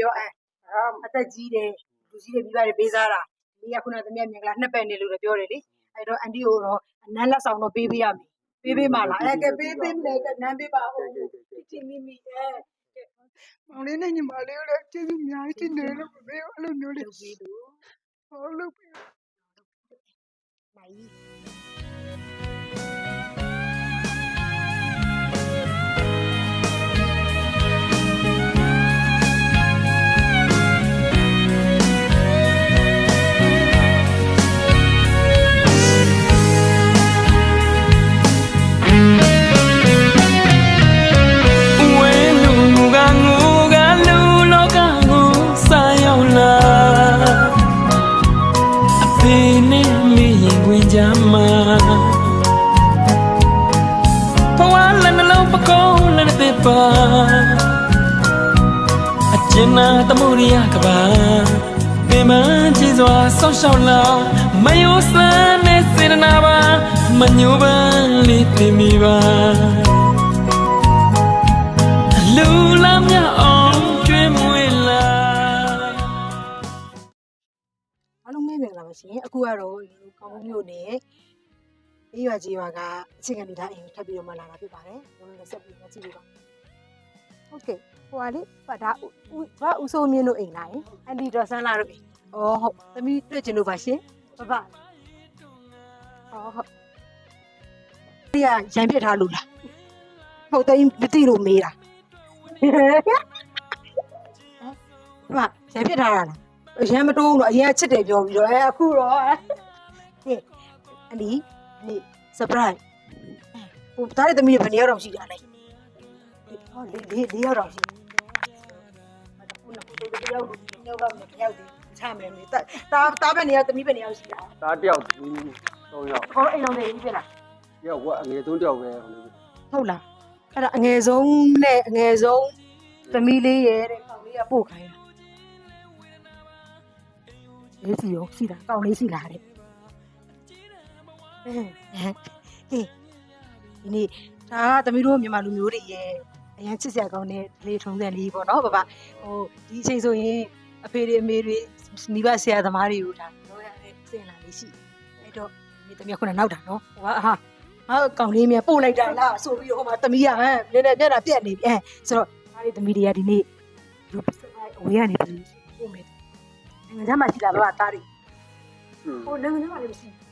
ပြောအဲအသက်ကြီးတယ်လူကြီးတွေမိဘတွေပေးစားတာဒီကခုနသမီးမြင်ကလာနှစ်ပတ်နေလို့လည်းပြောတယ်လေအဲ့တော့အန်တီကိုတော့နန်းလက်ဆောင်တော့ပေးပေးရမယ်ပေးပေးမှလားအဲကဲပေးပေးမယ်ကနန်းပေးပါဦးတီမီမီအဲမောင်လေးနဲ့ညီမလေးကိုလည်းကျေးဇူးအများကြီးတင်တယ်လို့ပြောအဲ့လိုမျိုးလေးလုပ်ပေးလို့ဟုတ်လို့နိုင် ဘဝလည်းနှလုံးပကုံးလည်းတစ်ပါအကျဉ်းနာတမှုရိယကပါပင်မကြည်စွာဆောက်ရှောက်လာမယိုစမ်းနဲ့စေတနာပါမညိုပန်းလေးတင်မိပါလူလာမြအောင်ကျွေးမွေးလာအားလုံးမေးမြင်လာပါရှင်အခုကတော့ကောင်းမျိုးနဲ့ အေးရွာကြီးရွာကအချိန်ကနေဒါအိမ်ကိုထပ်ပြီးတော့မှလာတာဖြစ်ပါတယ်ကျွန်တော်လည်းဆက်ပြီးမကြည့်လို့ပါဟုတ်ကဲ့ဟိုကလေဘာဒါဦးဘာဦးစိုးမြင့်တို့အိမ်လာရင်အန်ဒီဒေါ်ဆန်းလာတို့အိမ်ဩဟုတ်သမီးတွေ့ချင်လို့ပါရှင်ဘဘဩဟုတ်ဒီကရံပြစ်ထားလို့လားဟုတ်တယ်မသိလို့မေးတာဟမ်ဘာရံပြစ်ထားတာလားအရင်မတိုးဘူးတော့အရင်ကချစ်တယ်ပြောပြီးတော့အဲအခုတော့ဟဲ့အလီအ လီ surprise ဟိုတားတဲ့သမီးတွေဘယ်နှစ်ယောက်တော့ရှိတာလဲဟောလေးလေးလေးယောက်တော့ရှိခုနကတူတူတယောက်တယောက်ကမတယောက်တည်းချမယ်မေတာတာတားပဲနေယောက်သမီးပဲနေယောက်ရှိတာသားတယောက်သူသုံးယောက်ဟောအိမ်တော်တွေကြီးပြလားတယောက်ကအငယ်ဆုံးတယောက်ပဲဟိုလိုဟုတ်လားအဲ့ဒါအငယ်ဆုံးနဲ့အငယ်ဆုံးသမီးလေးရဲ့တဲ့ကောင်လေးကပို့ခိုင်းတာလေးစီရောရှိတာကောင်လေးရှိလားတဲ့ ဟဲ့ဟေးဒီနေ့ဒါကသမီးတို့မြန်မာလူမျိုးတွေရဲ့အရင်ချစ်စရာကောင်းတဲ့လေထုံးစံလေးပေါ့နော်ဘဘဟိုဒီအချိန်ဆိုရင်အဖေတွေအမေတွေမိဘဆရာသမားတွေကိုဒါပြောရတဲ့စင်လာလေးရှိတယ်အဲ့တော့ဒီသမီးကခုနနောက်တာနော်ဟိုကဟာဟာကောင်လေးမြန်ပို့လိုက်တာလားဆိုပြီးတော့ဟိုမှာသမီးကဟမ်နည်းနည်းမျက်နှာပြက်နေပြီအဲဆိုတော့ဒါလေးသမီးတွေကဒီနေ့လူပစပိုင်းအဝေးကနေပြီးပို့မယ်နိုင်ငံခြားမှာရှိတာဘဘသားတွေဟိုနိုင်ငံခြားမှာလည်းမရှိဘူး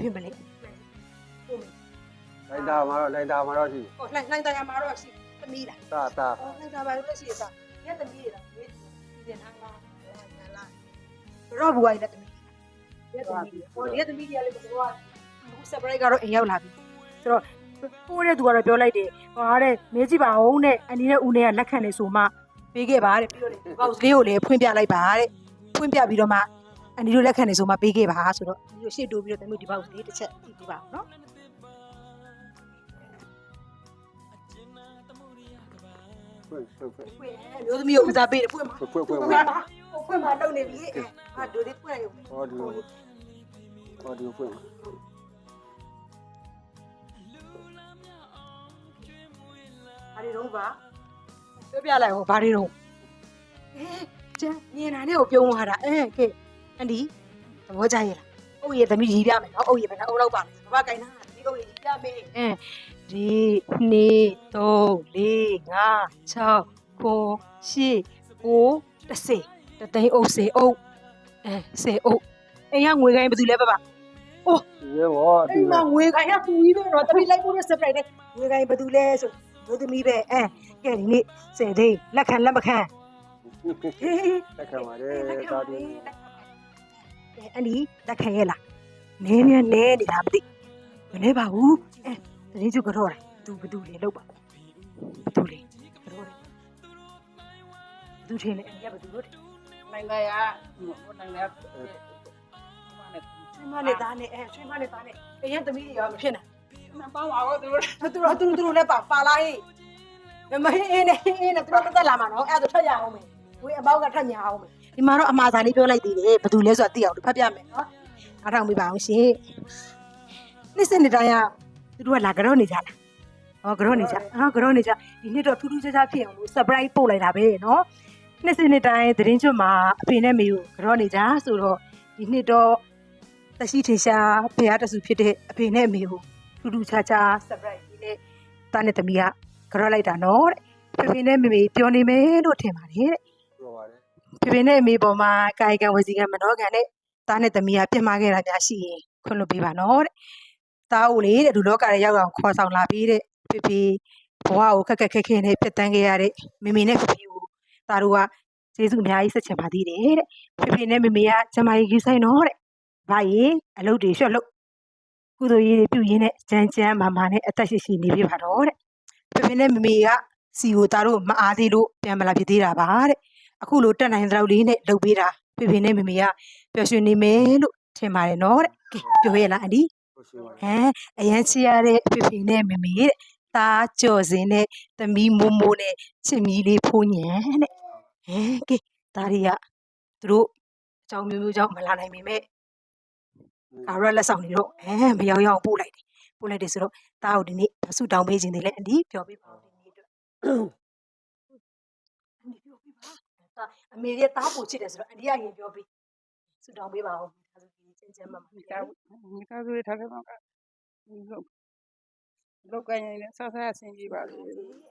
ဖြစ်မလဲလိုက်တာမှာတော့လိုက်တာမှာတော့ရှိဟိုလှိုင်းလှိုင်းတရားမှာတော့ရှိသမီးလားတာတာဟောလှိုင်းတာပါလို့ရှိရတာရက်သမီးလားမေးဒီနာမှာညာလားရောဘူဝိုင်းလက်သမီးရက်သမီးဟိုရက်သမီးကြီးလည်းကတော့အခု surprise ကတော့အိမ်ရောက်လာပြီဆိုတော့ပိုးတဲ့သူကတော့ပြောလိုက်တယ်ဟောတဲ့မေးကြည့်ပါဦးတဲ့အနီးနဲ့ဦးနဲ့ကလက်ခံနေဆိုမှပေးခဲ့ပါတဲ့ပြီးတော့လေဘောက်စ်လေးကိုလည်းဖွင့်ပြလိုက်ပါတဲ့ဖွင့်ပြပြီးတော့မှ အန်ဒီတို့လက်ခံနေဆိုမှပေးခဲ့ပါဆိုတော့ဒီလိုရှေ့တိုးပြီးတော့တမျိုးဒီဘောက်စ်လေးတစ်ချက်ကြည့်ပြပါအောင်နော်ဖွင့်ဖွင့်ဖွင့်ဖွင့်မျိုးသမီးကိုကစားပေးတယ်ဖွင့်ပါဖွင့်ဖွင့်ဖွင့်ဖွင့်ပါဖွင့်ပါတော့နေပြီအဲဟာဒိုလေးဖွင့်ရဟောဒီလိုဟောဒီလိုဖွင့်ဘာတွေတော့ပါပြောပြလိုက်ဟောဘာတွေတော့အဲကျန်မြင်တာနဲ့ကိုပြုံးသွားတာအဲကဲအ န်ဒီသဘောကျရဲ့လားအုပ်ရသမီးရေးပြမယ်နော်အုပ်ရဘယ်နှအုပ်လောက်ပါလဲဘာကိုင်နာဒီအုပ်ရရေးပြမယ်အဲဒီနေ့3 4 5 6 9 10 9 10တသိန်းအုပ်စေအုပ်အဲစေအုပ်အိမ်ကငွေကိုင်းဘယ်သူလဲပါပါရေဘောဒီအိမ်မှာငွေခိုင်ကပူကြီးပဲတော့တပိလိုက်ဖို့ surprise နဲ့ငွေခိုင်ဘယ်သူလဲဆိုဘိုးသမီးပဲအဲကဲဒီနေ့စင်သိန်းလက်ခံလက်မခံဟေးတက်ခံပါတယ်တာတူ ကဲအန်ဒီလက်ခံရဲ့လားနည်းနည်းနဲနေတာမသိမနေပါဘူးအဲတရင်ကျုပ်ကတော့တာသူဘသူလေလောက်ပါဘသူလေကတော့တယ်ဘသူထင်လဲအန်ဒီကဘသူလို့ထင်နိုင်ကရဟိုနိုင်ရဆွေးမနဲ့သားနဲ့အဲဆွေးမနဲ့သားနဲ့အရင်သမီးတွေရောမဖြစ်နိုင်မပေါင်းပါဘူးသူတို့သူတို့သူတို့သူတို့လည်းပါပါလာဟေးမဟင်းအင်းနဲ့အင်းနဲ့သူတို့တက်လာမှာနော်အဲ့ဒါထွက်ရအောင်မယ်ဝေးအပေါက်ကထက်ညာအောင်မယ် ဒီမှာတော့အမှားစာလေးပြောလိုက်သေးတယ်ဘယ်သူလဲဆိုတာသိအောင်ဖတ်ပြမယ်နော်အားထောင်ပြပါအောင်ရှင်နှစ်စနေတိုင်းကသူတို့ကလာကြတော့နေကြလားဟောကြောနေကြဟာကြောနေကြဒီနှစ်တော့ထူးထူးခြားခြားဖြစ်အောင်လို့ surprise ပို့လိုက်တာပဲနော်နှစ်စဉ်နှစ်တိုင်းသတင်းကျွတ်မှာအဖေနဲ့မေကိုကြောနေကြဆိုတော့ဒီနှစ်တော့တရှိထင်ရှားဖရားတဆူဖြစ်တဲ့အဖေနဲ့မေကိုထူးထူးခြားခြား surprise ဒီနဲ့တာနဲ့သမီးကကြောလိုက်တာနော်တဲ့ဖေဖေနဲ့မေမေပြောနေမယ်လို့ထင်ပါတယ်တဲ့ပြောပါတယ် ဖေဖေနဲ့အမေပေါ်မှာကာယကံဝစီကံမနှောကံနဲ့တားနဲ့သမီးကပြစ်မှားခဲ့တာများရှိရင်ခွင့်လွှတ်ပေးပါနော်တဲ့။တားဦးလေတဲ့လူလောကရဲ့ရောက်အောင်ခေါ်ဆောင်လာပြီးတဲ့ဖေဖေဘဝကိုခက်ခက်ခဲခဲနဲ့ပြတ်တန်းခဲ့ရတဲ့မေမေနဲ့ဖေဖေကိုတားတို့ကကျေးဇူးအများကြီးဆက်ချင်ပါသေးတယ်တဲ့။ဖေဖေနဲ့မေမေကကျမကြီးကြီးဆိုင်တော့တဲ့။ဘာကြီးအလုပ်တွေလျှော့လို့ကုသိုလ်ရေးတွေပြုရင်းနဲ့ကြမ်းကြမ်းမာမာနဲ့အသက်ရှိရှိနေပြပါတော့တဲ့။ဖေဖေနဲ့မေမေကစီကိုတားတို့မအားသေးလို့ပြန်မလာဖြစ်သေးတာပါတဲ့။ အခုလိုတက်နိုင်တဲ့လောက်လေးနဲ့လုပ်ပေးတာဖေဖေနဲ့မေမေကပျော်ရွှင်နေမယ်လို့ထင်ပါတယ်နော်တဲ့ကဲပြောရလားအန်ဒီဟမ်အရန်ချရတဲ့ဖေဖေနဲ့မေမေတဲ့သားကြော်စင်နဲ့သမီးမိုးမိုးနဲ့ချစ်မီလေးဖိုးညံတဲ့ဟမ်ကဲဒါတွေကသူတို့အကြောင်းမျိုးမျိုးကြောင့်မလာနိုင်ပေမဲ့ကာရက်လက်ဆောင်တွေတော့အဲမရောက်ရအောင်ပို့လိုက်တယ်ပို့လိုက်တယ်ဆိုတော့တားကိုဒီနေ့ဆုတောင်းပေးခြင်းတွေလည်းအန်ဒီပြောပြပါဦးဒီနေ့အတွက် အမေရဲ့တားပို့ချစ်တယ်ဆိုတော့အန်ဒီကရင်ပြောပြီးဆူတောင်းပေးပါဦးဒါဆိုဒီချင်းချင်းမမမိသားမိသားစုတွေထားတဲ့မှာကလောက်လောက်ကရင်လည်းဆက်ဆက်အဆင်ပြေပါလေဟုတ်ကဲ့လော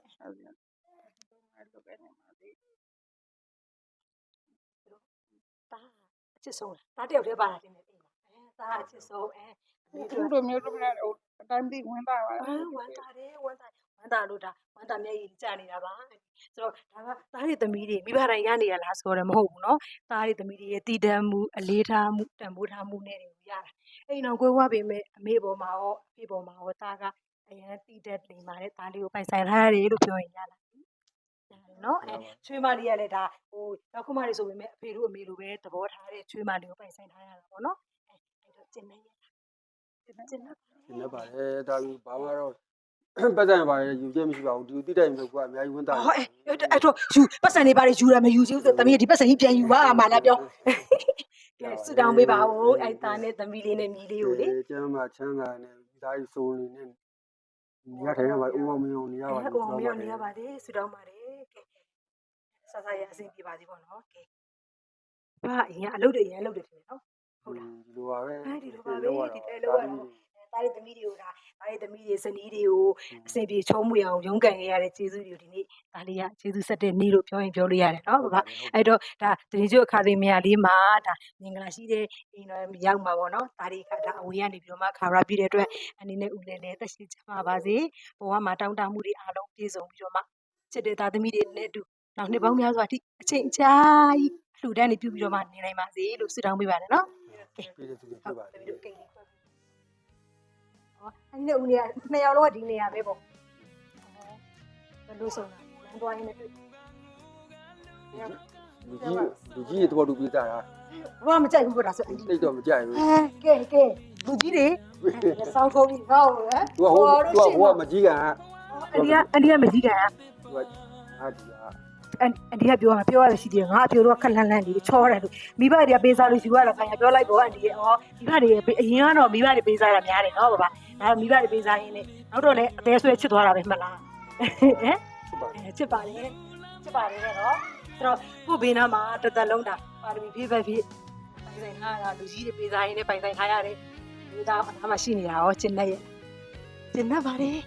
က်ကရင်မှာလေတားအချစ်ဆုံးလားတားတယောက်တည်းပါတာတင်နေပြီအဲတားအချစ်ဆုံးအဲအမေသူတို့တို့မျိုးတို့လည်းအတိုင်းပြီးဝင်တာပါဝမ်းဝမ်းတာတယ်ဝမ်းတာဝ မ်းတာလို့ဒါဝမ်းတာမျက်ရည်ကျနေတာပါဆိုတော့ဒါကသားတွေသမီးတွေမိဘတိုင်းရနေရလားဆိုတော့မဟုတ်ဘူးเนาะသားတွေသမီးတွေရဲ့တည်တံမှုအလေးထားမှုတန်ဖိုးထားမှုနဲ့တွေကိုရတာအိမ်အောင်ကွဲဝါပေမဲ့အမေပေါ်မှာရောအဖေပေါ်မှာရောသားကအရန်တည်တတ်နေပါတယ်သားလေးကိုပိုင်ဆိုင်ထားရတယ်လို့ပြောရင်ရလားရတယ်နော်အဲချွေးမလေးကလည်းဒါဟိုနောက်ခုမှလေးဆိုပေမဲ့အဖေတို့အမေလိုပဲသဘောထားတဲ့ချွေးမလေးကိုပိုင်ဆိုင်ထားရတာပေါ့နော်အဲအဲ့တော့ကျင်နေရတာကျင်နေ ဒီနေ့ပါတယ်ဒါပြီးဘာမှတော့ ပတ်စံပါတယ်ယူချက်မရှိပါဘူးဒီတိတိုင်မျိုးကအများကြီးဝန်တာဟောအဲ့အဲ့တော့ယူပတ်စံနေပါလေယူရမယူချင်ဘူးဆိုသမီးဒီပတ်စံကြီးပြန်ယူပါအမှလားပြောကဲဆူတောင်းပေးပါဦးအဲ့သားနဲ့သမီးလေးနဲ့မိလေးကိုလေကျမ်းမှာချမ်းသာနဲ့ဒီသားကြီးစိုးနေနဲ့နေရထိုင်ရပါဦးမမင်းနေရပါအဲ့ဟိုမရောက်နေရပါတယ်ဆူတောင်းပါတယ်ကဲဆဆရအဆင်ပြေပါစေပေါ့နော်ကဲဘာအရင်အလုပ်တွေအရင်လုပ်တယ်ထင်တယ်နော်ဟုတ်လားဒီလိုပါပဲအဲဒီလိုပါပဲဒီတဲလောက်ရတော့ သားရဲ့သမီးတွေကိုဒါသားရဲ့သမီးတွေဇနီးတွေကိုအဆင်ပြေချုံးမွေအောင်ရုန်းကန်ခဲ့ရတဲ့ကျေးဇူးတွေကိုဒီနေ့ဒါလေးကကျေးဇူးဆက်တဲ့နေ့လို့ပြောရင်ပြောလို့ရတယ်နော်ဘာအဲ့တော့ဒါတရင်ကျုပ်အခါသမီးလေးမှာဒါမင်္ဂလာရှိတဲ့အိမ်တော်ရောက်မှာပေါ့နော်ဒါတွေကဒါအဝေးကနေပြီးတော့မှခါရပြည့်တဲ့အတွက်အနေနဲ့ဦးလည်းလည်းသက်ရှိကြပါပါစေဘဝမှာတောင်းတမှုတွေအားလုံးပြည့်စုံပြီးတော့မှချစ်တဲ့သားသမီးတွေနဲ့အတူနောက်နှစ်ပေါင်းများစွာအထိအချိန်ကြာကြီးလှူဒန်းနေပြုပြီးတော့မှနေနိုင်ပါစေလို့ဆုတောင်းပေးပါတယ်နော်ပြည့်စုံပြည့်ဟုတ်ပါတတမီးယ် တို့ကိန်းလေးခွဲဟောအဲ့ဒီဦးနေနှစ်ယောက်လုံးကဒီနေရာပဲပေါ့ဘယ်လိုဆုံးလဲလမ်းသွားရင်းနဲ့တွေ့လူကြီးလူကြီးတော့တူပြတာဘာမှမကြိုက်ဘူးပေါ့ဒါဆိုအဲ့ဒီတိတ်တော့မကြိုက်ဘူးအဲကဲကဲလူကြီးတွေစောင်းခုံးပြီးဟောဟမ်သူကဟိုသူကဟိုကမကြီးကန်အန်ဒီကအန်ဒီကမကြီးကန်သူကအာဒီက အန်အန်ဒီကပြောမှာပြောရရှိတယ်ငါအပြိုတော့ခက်လန့်လန့်လေးချောတယ်လို့မိဘတွေကပေးစားလို့ယူရတာဆိုင်ရပြောလိုက်ပေါ့အန်ဒီရဲ့ဟောမိဘတွေအရင်ကတော့မိဘတွေပေးစားတာများတယ်နော်ဘာဘာဒါမိဘတွေပေးစားရင်းနဲ့နောက်တော့လည်းအသေးဆွဲချစ်သွားတာပဲမှတ်လားဟမ်ဖြစ်ပါအဲချစ်ပါတယ်ချစ်ပါတယ်နော်ဆိုတော့ကို့ဘေးနားမှာတသက်လုံးတာပါရမီဖြည့်ဖက်ဖြည့်ပိုင်ဆိုင်ထားတာလူကြီးတွေပေးစားရင်းနဲ့ပိုင်ဆိုင်ထားရတယ်ဒီသားအနားမှာရှိနေတာရောကျင်နေရဲ့ကျင်နေပါတယ်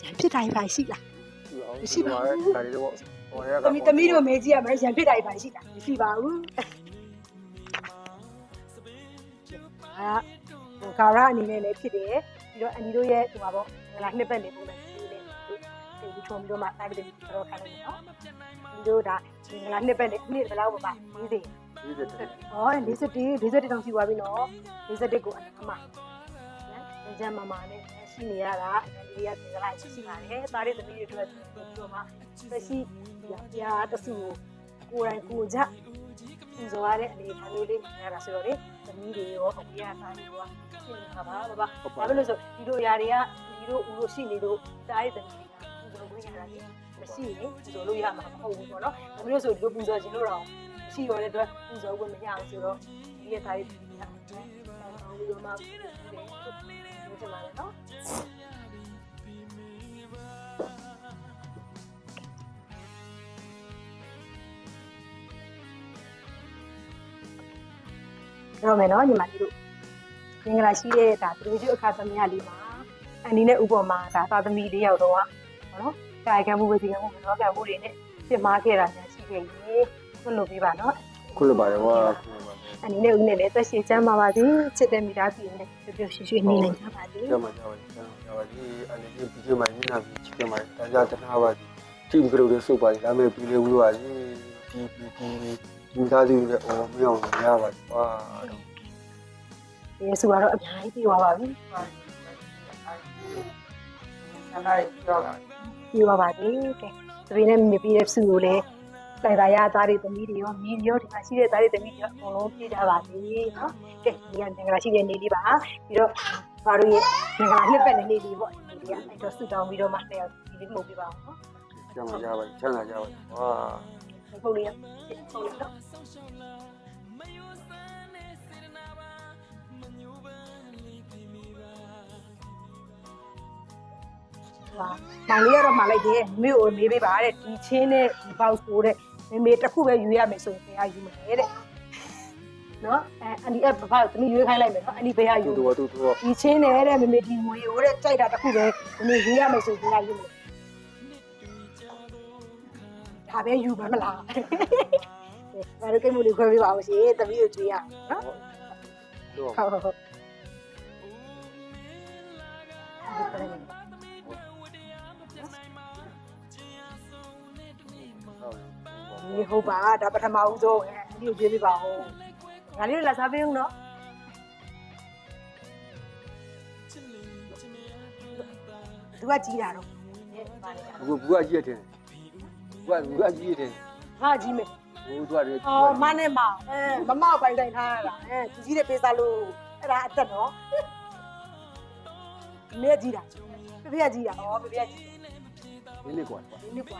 ရံဖြစ်တိုင်းပါရှိလားရှိပါဘူးဒါတွေတော့ ဟိုရကသမီးသမီးတို့မေးကြည့်ရမယ်ရံဖြစ်တိုင်းပါရှိလားမရှိပါဘူးအာဟိုကာရအနေနဲ့လည်းဖြစ်တယ်ပြီးတော့အန်ဒီတို့ရဲ့ဟိုပါပေါ့ငလာနှစ်ပတ်နေပုံနဲ့ဒီလေးဒီဒီထုံပြီးတော့မှတိုက်ပြီးတော့ခိုင်းလိုက်နော်ဒီတို့ဒါဒီငလာနှစ်ပတ်နေနှစ်ဘယ်လောက်ပါပါပြီးသေးဒီတဲ့ဟော41 41တောင်ရှိသွားပြီနော်41ကိုအနာမနော်ကျမ်းမမနဲ့ ရှိနေရတာဒီကသင်္ကလာရှိရှိပါတယ်သားလေးသမီးတွေအတွက်ပြီးတော့မှသက်ရှိပြာတဆူကိုယ်တိုင်ကိုကြပူဇော်ရတဲ့အနေအထားလေးလေးရတာဆိုတော့လေသမီးတွေရောအဝေးရသားတွေရောရှိနေတာပါဘာဘာဘာဖြစ်လို့ဆိုဒီလိုຢာတွေကဒီလိုဦးလို့ရှိနေလို့သားလေးသမီးတွေကပူဇော်ခွင့်ရတာလေမရှိရင်ပူဇော်လို့ရမှာမဟုတ်ဘူးပေါ့နော်ဒါမျိုးဆိုဒီလိုပူဇော်ခြင်းလို့တော့ရှိရတဲ့အတွက်ပူဇော်ဝင်မရအောင်ဆိုတော့ဒီရဲ့သားလေးပြည်တာ။ဆောင်းပြီးတော့မှဒီလိုချင်ပါလေနော် ပြောမယ်နော်ညီမလေးတို့မင်္ဂလာရှိတဲ့ဒါသူတို့ကျအခါသမယလေးမှာအန်ဒီနဲ့ဥပမာဒါသာသမီလေးယောက်တော့နော်ကာယကံမှုဝေစီကံမှုမနောကံမှုတွေနဲ့ပြင်မာခဲ့တာညာရှိခဲ့ရင်ခွင့်လို့ပြပါနော်ခုလိုပါတယ်ကွာခုလိုပါတယ်အန်ဒီနဲ့ဦးနဲ့လည်းသက်ရှိချမ်းပါပါစေချစ်တဲ့မိသားစုနဲ့ပျော်ပျော်ရွှင်ရွှင်နေနိုင်ကြပါစေကျမကျပါကျမပါဒီအနေနဲ့ပြီးမှမျက်နှာပြီးချစ်ကြမှာဒါကြတနာပါဒီကလေးတွေစုပ်ပါဒါမဲ့ပြီးလေဝေးပါဒီဒီဒီ ဒီသားစုတွေအော်မအောင်ရပါကွာယေရှုကတော့အများကြီးပြေသွားပါပြီဆန္ဒရပြောတာပြေသွားပါပြီကဲသပင်းနဲ့မြပြတဲ့စုကိုလည်းလိုက်ပါရသားတွေသမီးတွေရောမိရောဒီမှာရှိတဲ့သားတွေသမီးတွေရောအကုန်လုံးပြေးကြပါစေနော်ကဲဒီကမင်္ဂလာရှိတဲ့နေ့လေးပါပြီးတော့ဘာလို့ရဲ့မင်္ဂလာနှစ်ပတ်တဲ့နေ့လေးပေါ့ဒီနေ့ကအဲ့တော့ဆုတောင်းပြီးတော့မှလည်းဒီလေးမှုပြပါအောင်နော်ကျမကြပါချမ်းသာကြပါကွာ ဒီပုံလေးပုံလေးတော့ဟာမောင်လေးကတော့မှလိုက်တယ်မိကိုမေးပေးပါတဲ့ဒီချင်းနဲ့ဒီပေါက်ဆိုတဲ့မေမေတစ်ခုပဲယူရမယ်ဆိုရင်ဘယ်ဟာယူမလဲတဲ့နော်အဲအန်ဒီအဘာသမီးရွေးခိုင်းလိုက်မယ်နော်အန်ဒီဘယ်ဟာယူတူတူတူတူဒီချင်းနဲ့တဲ့မေမေဒီငွေကိုတဲ့ကြိုက်တာတစ်ခုပဲဒီနေ့ယူရမယ်ဆိုရင်ဘယ်ဟာယူမလဲ ဒါပဲယူပါမလားဘာလို့ကိမှုလေးခွဲပေးပါဦးရှင်သမီးကိုကြွေးရနော်တူဟုတ်ဟုတ်ဟုတ်ဒီဟုတ်ပါဒါပထမဦးဆုံးဒီကိုကြွေးပေးပါဦးငါလေးလာစားပေးဦးနော်သူကကြီးတာတော့ဘူးဘူးအကြီးတယ် ဘူးဘူးအကြီးတယ်ဟာကြီးမယ်ဘူးတို့ရတယ်အော်မနဲ့မအဲမမောက်ပိုင်တိုင်ထားရတာအဲသူကြီးတဲ့ပေးစားလို့အဲ့ဒါအသက်နော်နေကြီးတာပြပြကြီးတာဩပြပြကြီးဒီနေ့ကွာဒီနေ့ကွာ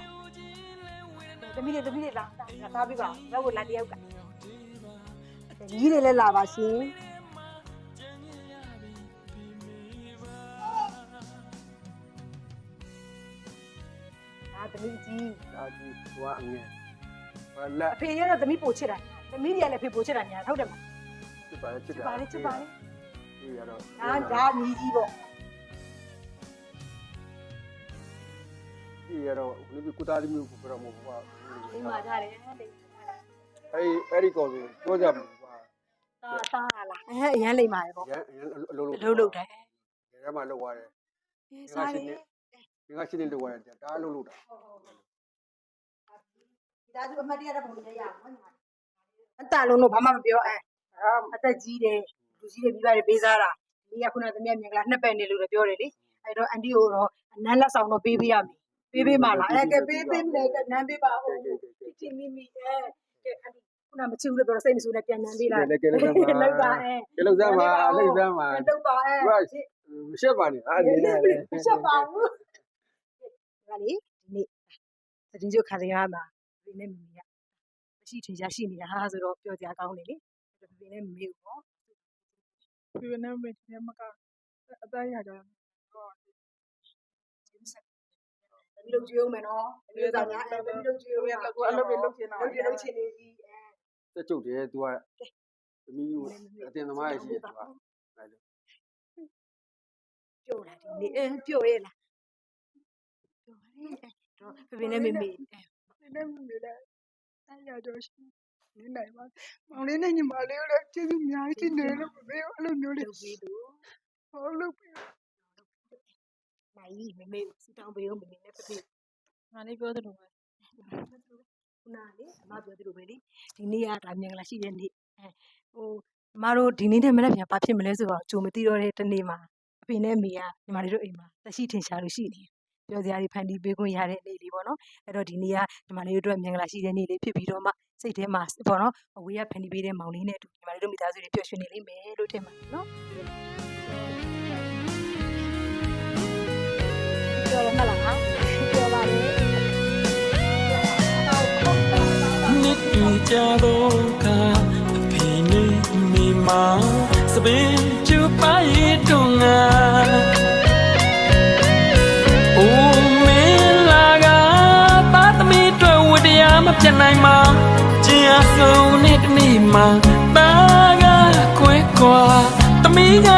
တမီးလေးတမီးလေးလာလာစားပြီးပါတော့ကိုလာတယောက်ကကြီးတယ်လဲလာပါရှင် အာတမီးကြီးဒါဒီကွာအငယ်ဘာလက်အဖေရတော့တမီးပို့ချစ်တာတမီးတွေကလည်းဖေပို့ချစ်တာညာဟုတ်တယ်မလားချစ်ပါလေချစ်ချစ်တာပါလေချစ်ပါလေဒီရတော့ဒါဒါမီးကြီးပေါ့ဒီရတော့ဒီကုသားလေးမျိုးကိုပြောမှာပါအိမ်မှာထားတယ်အဲ့အဲ့ဒီကောင်ကိုပြောကြမှာပါတာတာလားအဲအရန်လိမ့်ပါလေပေါ့ရအလုံးလုံးလှုပ်လှုပ်တယ်ရမှာလောက်သွားတယ်အေးစားတယ် ဒီကရှင်းနေလောက်သွားတယ်ဒါအလုံးလုံးတာဒီသားစုအမတ်တရတဲ့ပုံလေးရအောင်နော်အတလုံးတော့ဘာမှမပြောအဲအသက်ကြီးတယ်လူကြီးတွေမိဘတွေပေးစားတာဒီကခုနသမီးမြင်ကလာနှစ်ပတ်နေလို့လည်းပြောတယ်လေအဲ့တော့အန်တီကိုတော့နန်းလက်ဆောင်တော့ပေးပေးရမယ်ပေးပေးမှလားအဲကဲပေးပေးမယ်ကနန်းပေးပါဦးတီတီမီမီအဲကဲအန်တီခုနမချစ်ဘူးလို့ပြောတော့စိတ်မဆိုးနဲ့ပြန်နန်းပေးလိုက်လောက်ပါအဲကဲလောက်စမ်းပါလောက်စမ်းပါလောက်ပါအဲရှက်ပါနေအားနေနေချက်ပါဘူး။ ဒါလေဒီနေ့သတင်းချုပ်ခါရရမှာဒီနေ့မမီကမရှိထင်ရှားရှိနေတာဟာဆိုတော့ပြောကြကောင်းတယ်လေ။ဒါပေမဲ့မမေကိုပေါ့ပြည့်နေမယ်ညမကအတိုင်းရကြတယ်။တမီးတို့ကြွေးအောင်မယ်နော်။တမီးတို့ကညာအဲတမီးတို့ကြွေးအောင်မယ်ကိုအလုပ်တွေလုပ်ချင်တာလုပ်ပြလုပ်ချင်နေပြီအဲတက်ချုပ်တယ် तू ကသမီးကိုအတင်သမားရရှိတယ် तू ကပြုတ်လာဒီနေ့အဲပြုတ်ရဲ့လားပြု တ်ပါလေတော့ဖေဖေနဲ့မေမေအဲဒီနေ့မနေလဲအဲ့ရတော့ရှိနေနိုင်ပါမောင်လေးနဲ့ညီမလေးကိုလည်းကျေးဇူးအများကြီးတင်တယ်လို့ပြောအဲ့လိုမျိုးလေးလုပ်ပြီးသူဟုတ်လို့ပြောနိုင်မေမေကိုစတောင်းပေးအောင်မေမေနဲ့ဖေဖေငါလေးပြောသလိုပဲခုနလေအမပြောသလိုပဲလေဒီနေ့ကဒါမြန်လာရှိတဲ့နေ့အဲဟိုအမတို့ဒီနေ့နဲ့မနေ့ပြန်ဘာဖြစ်မလဲဆိုတော့ကြုံမသိတော့တဲ့တနေ့မှာအဖေနဲ့အမေကညီမလေးတို့အိမ်မှာတက်ရှိထင်ရှားလို့ရှိနေ ပြောစရာတွေဖန်တီးပေးခွင့်ရတဲ့နေ့လေးပေါ့နော်အဲ့တော့ဒီနေ့ကညီမလေးတို့အတွက်မြန်လာရှိတဲ့နေ့လေးဖြစ်ပြီးတော့မှစိတ်ထဲမှာပေါ့နော်အဝေးကဖန်တီးပေးတဲ့မောင်လေးနဲ့အတူညီမလေးတို့မိသားစုတွေပျော်ရွှင်နေလိမ့်မယ်လို့ထင်ပါတယ်နော်ပြောရမလားပြောပါလေနှစ်တူကြတော့ကအဖေနဲ့မိမစပင်းကျူပါရီတုံငါ ဖြစ်နိုင်မှာကျင်းအဆုံနဲ့တနေ့မှာตาကခွဲခွာတမိက